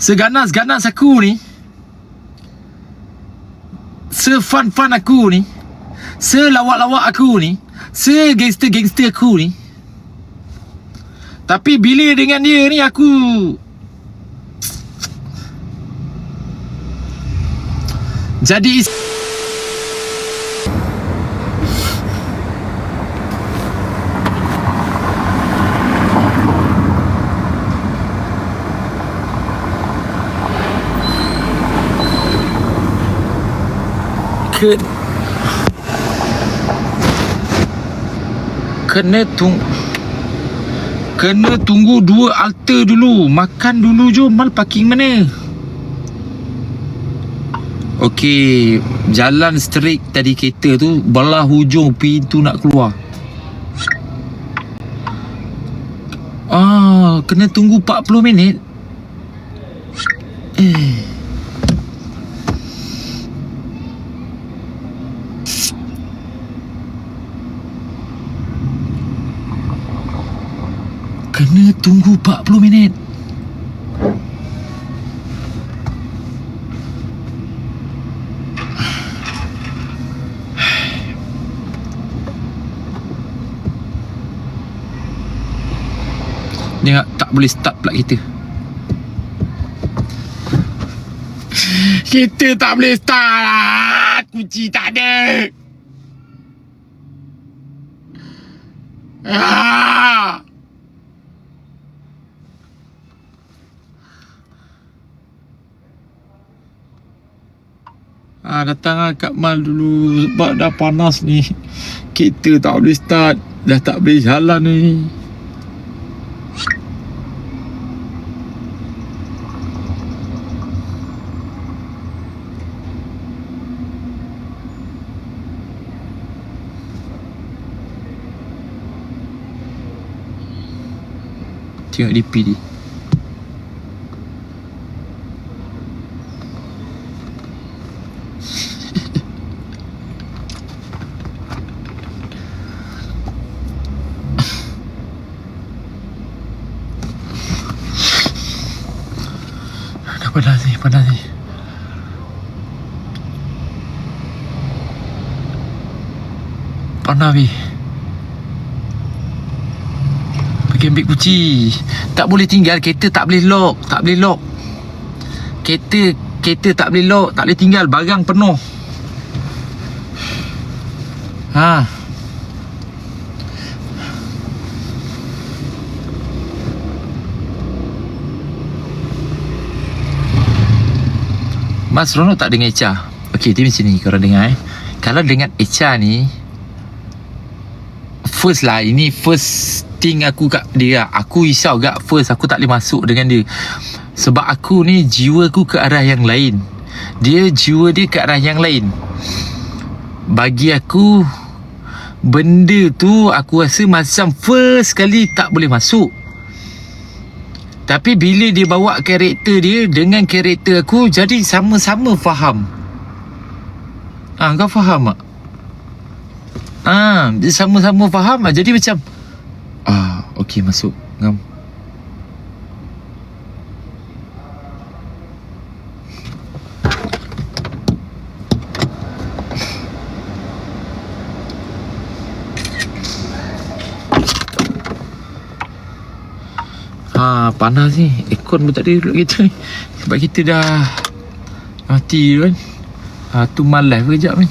Seganas-ganas aku ni. Sefun-fun aku ni. Selawak-lawak aku ni. Segangster-gangster aku ni. Tapi bila dengan dia ni aku Jadi is- ke kena tung kena tunggu dua alter dulu makan dulu jom mal parking mana Okey, jalan straight tadi kereta tu belah hujung pintu nak keluar. Ah, kena tunggu 40 minit. Eh. Kena tunggu 40 minit. Dia tak boleh start pula kita. Kita tak boleh start. Kunci tak ada. Ah! Ah, datang lah Kak Mal dulu. Sebab dah panas ni. Kereta tak boleh start. Dah tak boleh jalan ni. Tengok DP dia Panas ni, panas ni. Panas ni. Pergi ambil kunci. Tak boleh tinggal, kereta tak boleh lock. Tak boleh lock. Kereta, kereta tak boleh lock. Tak boleh tinggal, barang penuh. Ha. Mas Rono tak dengar Echa Okey, dia macam ni korang dengar eh. Kalau dengan Echa ni First lah, ini first thing aku kat dia. Aku risau gak first aku tak boleh masuk dengan dia. Sebab aku ni jiwa aku ke arah yang lain. Dia jiwa dia ke arah yang lain. Bagi aku Benda tu aku rasa macam first kali tak boleh masuk tapi bila dia bawa karakter dia dengan karakter aku jadi sama-sama faham. Ah, kau faham tak? Ah, dia sama-sama faham ah. Jadi macam ah, okey masuk. Ngam. Ha, panas ni. Aircon pun tak ada duduk kita ni. Sebab kita dah mati tu kan. Ha, tu malas kejap kan.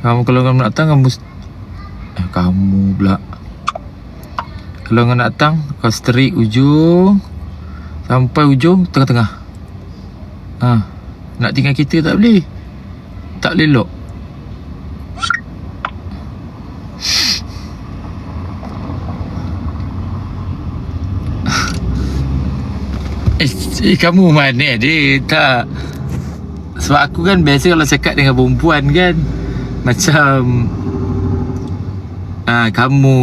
Kamu kalau kamu nak datang kamu eh, kamu pula. Kalau kamu nak datang kau straight ujung sampai ujung tengah-tengah. Ha, nak tinggal kita tak boleh. Tak boleh lock. Eh, kamu mana dia tak sebab aku kan biasa kalau cakap dengan perempuan kan macam ah kamu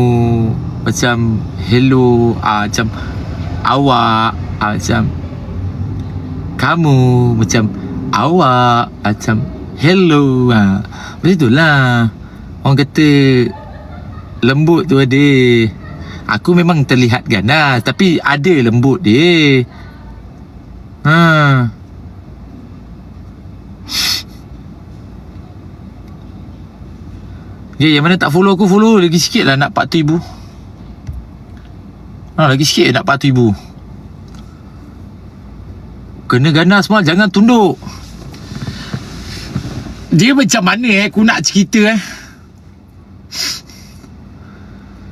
macam hello ah macam awak ah macam kamu macam awak macam Hello ha. Macam tu lah Orang kata Lembut tu ada. Aku memang terlihat ganas Tapi ada lembut dia. Ha. Ya, yang mana tak follow aku follow lagi sikit lah nak 400 ribu Ha, lagi sikit nak 400 ribu Kena ganas mal Jangan tunduk Dia macam mana eh? Aku nak cerita eh?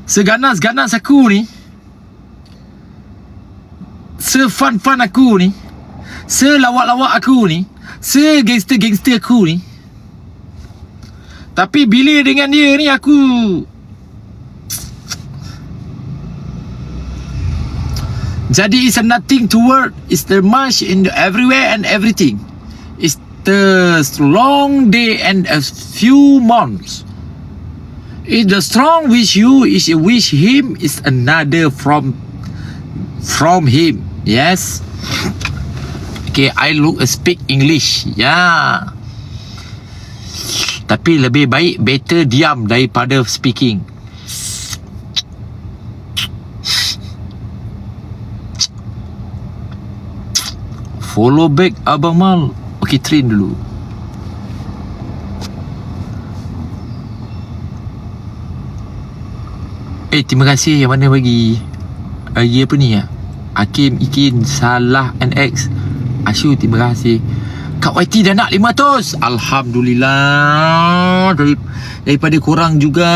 Seganas-ganas aku ni. Sefun-fun aku ni. Selawak-lawak aku ni. Segangster-gangster aku ni. Tapi bila dengan dia ni aku Jadi it's a nothing to work. It's the much in the everywhere and everything The long day and a few months If the strong wish you is wish him is another from from him. Yes. Okay, I look speak English. Yeah. Tapi lebih baik better diam daripada speaking. Follow back Abang Mal. Okay, train dulu. Eh, terima kasih yang mana bagi bagi apa ni ya? Hakim, Ikin, Salah NX. Asyu, terima kasih. Kak YT dah nak 500. Alhamdulillah. Dari, daripada korang juga.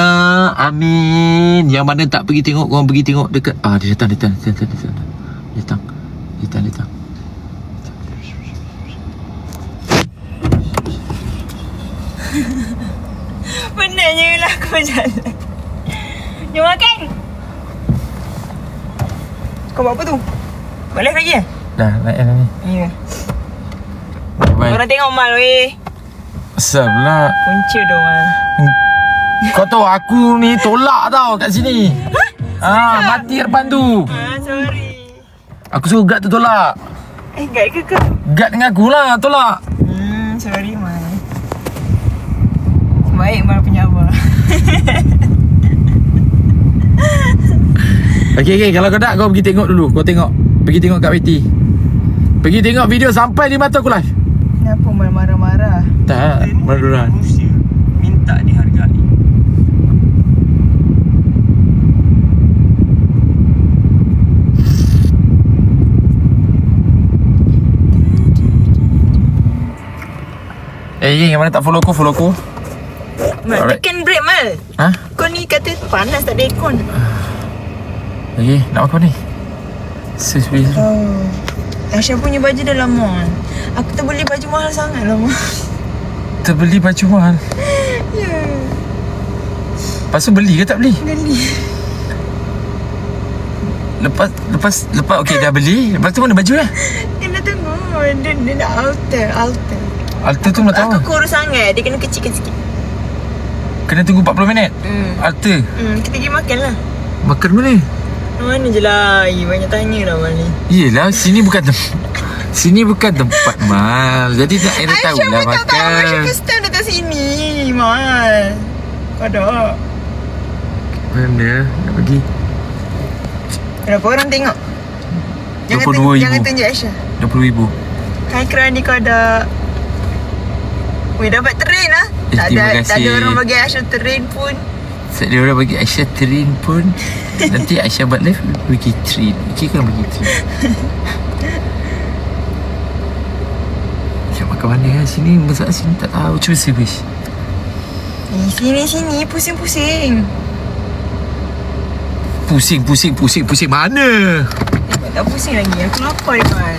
Amin. Yang mana tak pergi tengok, korang pergi tengok dekat. Ah, dia datang, dia datang, dia datang, dia datang. Dia datang, dia datang. Dia datang. Penatnya lah kau jalan Jom makan Kau buat apa tu? Boleh lagi ya? Dah, naik dah ni. Ya Bye. Orang tengok mal weh Asal pula. Punca dia mal Kau tahu aku ni tolak tau kat sini. Ah, mati depan tu. Ah, sorry Aku suruh guard tu tolak. Eh, guide ke ke? Guard dengan aku lah tolak. Hmm, sorry mal Baik mal Okey okey kalau kau nak kau pergi tengok dulu. Kau tengok. Pergi tengok kat WT. Pergi tengok video sampai 500 aku live. Kenapa mal marah-marah? Tak, maduran. minta dihargai. Eh, yang mana tak follow aku, follow aku. Mal, Alright. tekan break mal Ha? Kau ni kata panas tak ada aircon Okey, nak makan ni. Sesuai. Oh Aisyah punya baju dah lama Aku tak beli baju mahal sangat lah mal Terbeli baju mahal. Ya Lepas tu beli ke tak beli? Beli Lepas lepas lepas okey dah beli. Lepas tu mana baju dah? Kena tunggu Dia, dia nak alter Alter Alter tu nak tahu. Aku kurus sangat Dia kena kecilkan sikit Kena tunggu 40 minit. Hmm. Hmm, kita pergi makan lah Makan mana? Mana je lah Banyak tanya lah Mal ni Yelah, sini bukan tempat. Sini bukan tempat mal. Jadi tak ada tahu Aisyah lah pun tak tahu Aisyah makan. first time datang sini Mal Kau dah Mana nak pergi? Berapa orang tengok? 22,000. Jangan, tunjuk, jangan tunjuk Aisyah 20 ribu. Hai kerana kau ada Weh dapat tak, terima ada, tak ada orang bagi Aisyah train pun. Sebab dia orang bagi Aisyah train pun. Nanti Aisyah buat live Bagi train. Okey kan bagi train? Aisyah makan mana kan Sini? Masak sini tak tahu. Cuba service. Eh, sini sini. Pusing-pusing. Pusing pusing pusing pusing. Mana? Eh, tak pusing lagi. Aku lapar ni Mal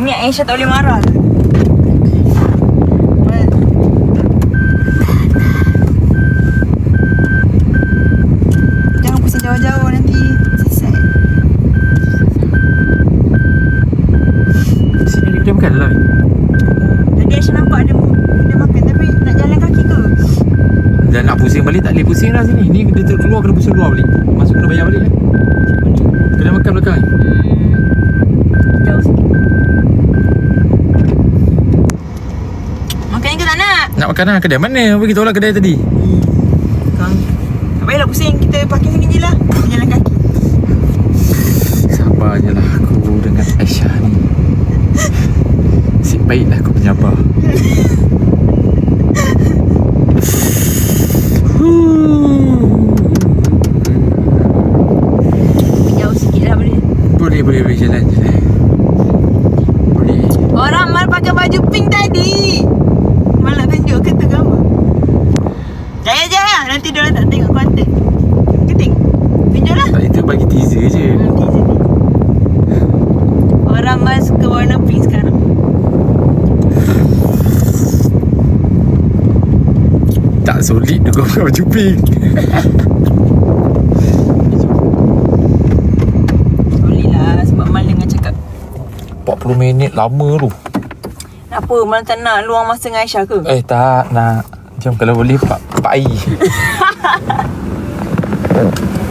Ni Aisyah tak boleh marah pusing balik tak boleh pusing lah sini. Ni dia terkeluar kena pusing luar balik. Masuk kena bayar balik. Eh. Kena makan belakang eh. Jauh sikit. Makan ke tak nak? Nak makan lah. Kedai mana? Bagi tahu lah kedai tadi? Kang. Tak payahlah pusing. Kita parking sini je lah. Jalan kaki. Sabar je lah aku dengan Aisyah ni. Nasib baiklah aku menyabar Jauh sikit lah boleh Boleh boleh jalan jalan Boleh. Orang mal pakai baju pink tadi. Mal nak tunjuk ke tu gambar Jaya jaya. Nanti diorang tak tengok konten Keting Tunjuklah Tak itu bagi teaser je. Hmm, teaser ni. Orang mal suka warna pink sekarang. Tak solid tu kau pakai baju pink Boleh lah Sebab mal dengan cakap 40 minit lama tu. Kenapa mal tak nak luang masa dengan Aisyah ke? Eh tak nak. Jom kalau boleh Pak Pak Ai